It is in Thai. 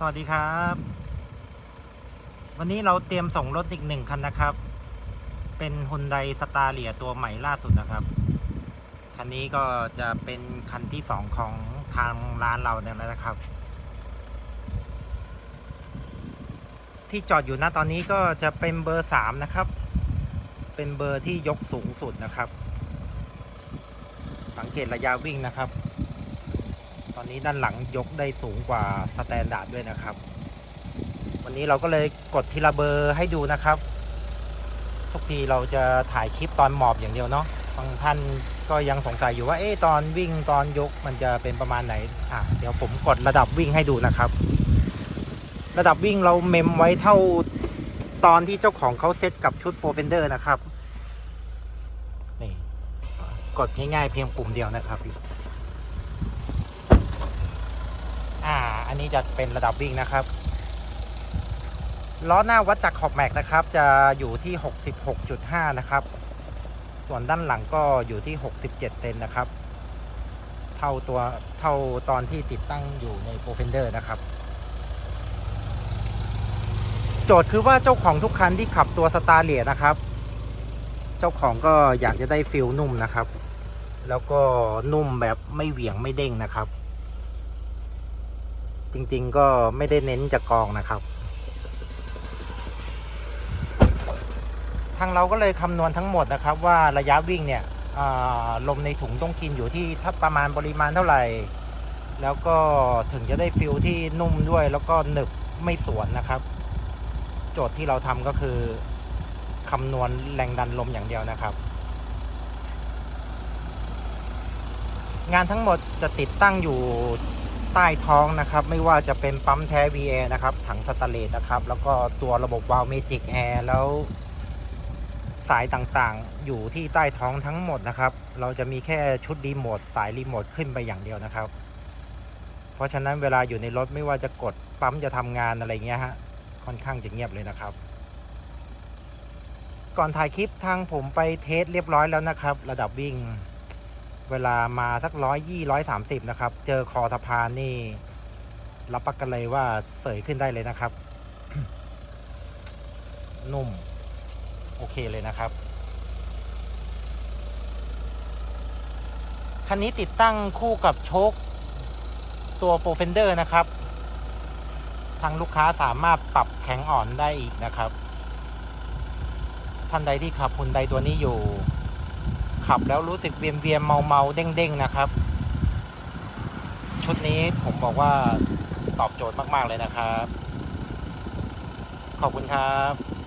สวัสดีครับ วันนี้เราเตรียมส่งรถอีกหนึ่งคันนะครับ เป็นฮุนไดสตาร์เลียตัวใหม่ล่าสุดนะครับ คันนี้ก็จะเป็นคันที่สองของทางร้านเราเนี่ยนะครับ ที่จอดอยู่ณตอนนี้ก็จะเป็นเบอร์สามนะครับ เป็นเบอร์ที่ยกสูงสุดนะครับ สังเกตระยะวิ่งนะครับ ตอนนี้ด้านหลังยกได้สูงกว่าสแตนดาร์ดด้วยนะครับ วันนี้เราก็เลยกดทีละเบอร์ให้ดูนะครับ ทุกทีเราจะถ่ายคลิปตอนหมอบอย่างเดียวเนาะบางท่านก็ยังสงสัยอยู่ว่าเอ๊ะตอนวิ่งตอนยกมันจะเป็นประมาณไหนอะเดี๋ยวผมกดระดับวิ่งให้ดูนะครับ ระดับวิ่งเราเมมไว้เท่าตอนที่เจ้าของเขาเซตกับชุดโปรเฟนเดอร์นะครับนี่กดง่ายๆเพียงปุ่มเดียวนะครับ อ่า อั นี้จะเป็นระดับวิ่งนะครับ ล้อหน้าวัดจากขอบแม็กนะครับ จะอยู่ที่ 66.5 นะครับ ส่วนด้านหลังก็อยู่ที่ 67 เซนนะครับ เท่าตัวเท่าตอนที่ติดตั้งอยู่ในโปรเฟนเดอร์นะครับโจทย์คือว่าเจ้าของทุกคันที่ขับตัวสตาร์เลียนะครับ เจ้าของก็อยากจะได้ฟิลนุ่มนะครับ แล้วก็นุ่มแบบไม่เหวี่ยงไม่เด้งนะครับ จริง ๆ ก็ไม่ได้เน้นจากองนะครับ ทางเราก็เลยคำนวณทั้งหมดนะครับ ว่าระยะวิ่งเนี่ยลมในถุงต้องกินอยู่ที่ถ้าประมาณปริมาณเท่าไหร่ แล้วก็ถึงจะได้ฟิลที่นุ่มด้วย แล้วก็หนึบไม่สวนนะครับ โจทย์ที่เราทำก็คือคำนวณแรงดันลมอย่างเดียวนะครับ งานทั้งหมดจะติดตั้งอยู่ ใต้ท้องนะครับ ไม่ว่าจะเป็นปั๊มแท้ VA นะครับ ถังสแตนเลสนะครับ แล้วก็ตัวระบบวาล์วเมจิกแอร์แล้วสายต่างๆ อยู่ที่ใต้ท้องทั้งหมดนะครับ เราจะมีแค่ชุดรีโมทสายรีโมทขึ้นไปอย่างเดียวนะครับ เพราะฉะนั้นเวลาอยู่ในรถไม่ว่าจะกดปั๊มจะทำงานอะไรเงี้ยฮะ ค่อนข้างจะเงียบเลยนะครับ ก่อนถ่ายคลิปทางผมไปเทสเรียบร้อยแล้วนะครับ ระดับวิ่ง เวลามาสักร้อยยี่ร้อยสามสิบนะครับ เจอคอสะพานนี่ รับประกันเลยว่าเสยขึ้นได้เลยนะครับ นุ่ม โอเคเลยนะครับ คันนี้ติดตั้งคู่กับโชคตัวโปรเฟนเดอร์นะครับ ทางลูกค้าสามารถปรับแข็งอ่อนได้อีกนะครับ ท่านใดที่ขับฮุนไดตัวนี้อยู่ ขับแล้วรู้สึกเวียนเวียนเมาเมาเด้งเด้งนะครับ ชุดนี้ผมบอกว่าตอบโจทย์มาก ๆ เลยนะครับ ขอบคุณครับ